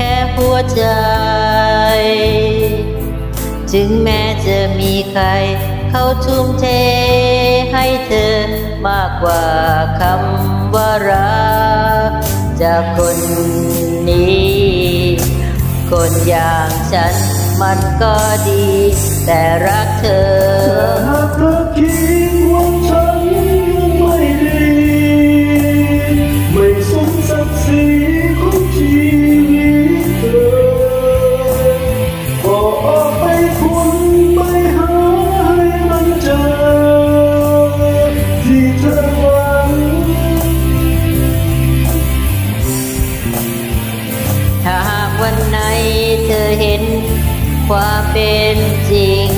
ค่หัวใจ ถึงแม้จะมีใคร เขาทุ่มเทให้เธอมากกว่าคำว่ารักจากคนนี้ คนอย่างฉันมันก็ดี แต่รักเธอ เห็นความเป็นจริง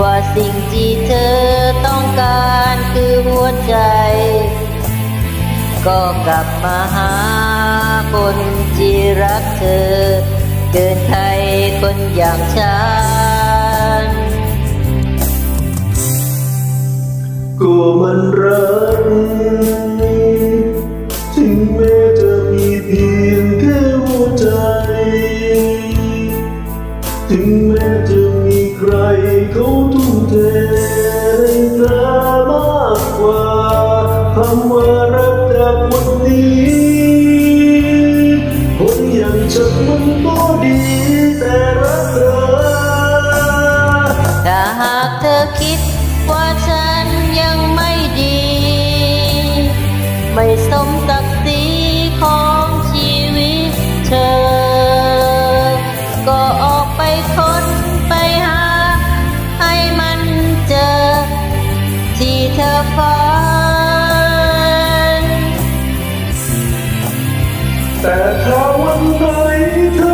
ว่าสิ่งที่เธอต้องการคือหัวใจ ก็กลับมาหาคนที่รักเธอ เกินใครคนอย่างฉัน ถึงแม้จะมีใครเขาทุ่มเทให้เธอมากกว่าคำว่ารักจากวันนี้ คนอย่างฉันมันก็ดีแต่รักเธอถ้าหากเธอคิดว่าฉันยังไม่ดี ไม่ส แต่ถ้าวันไหนเธอ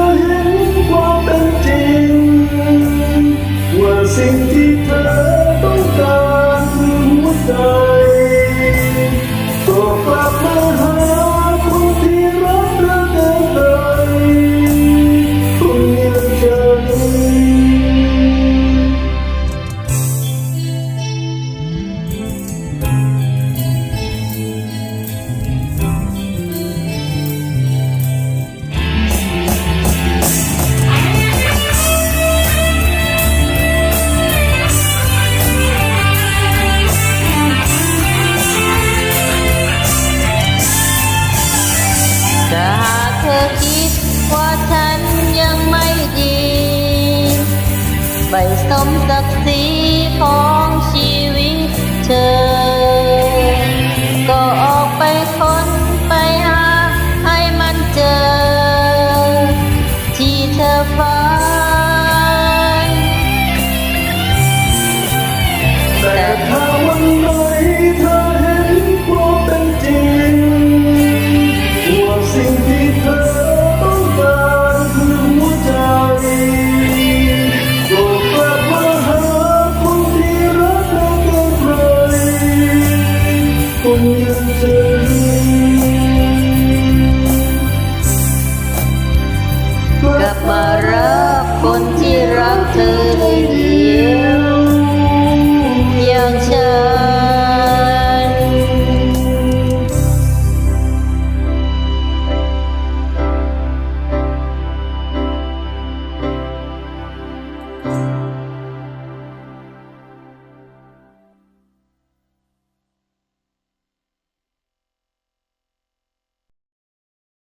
อคิดว่าฉันยังไม่ดีไม่สมศักดิ์ศรีของชีวิตเธอ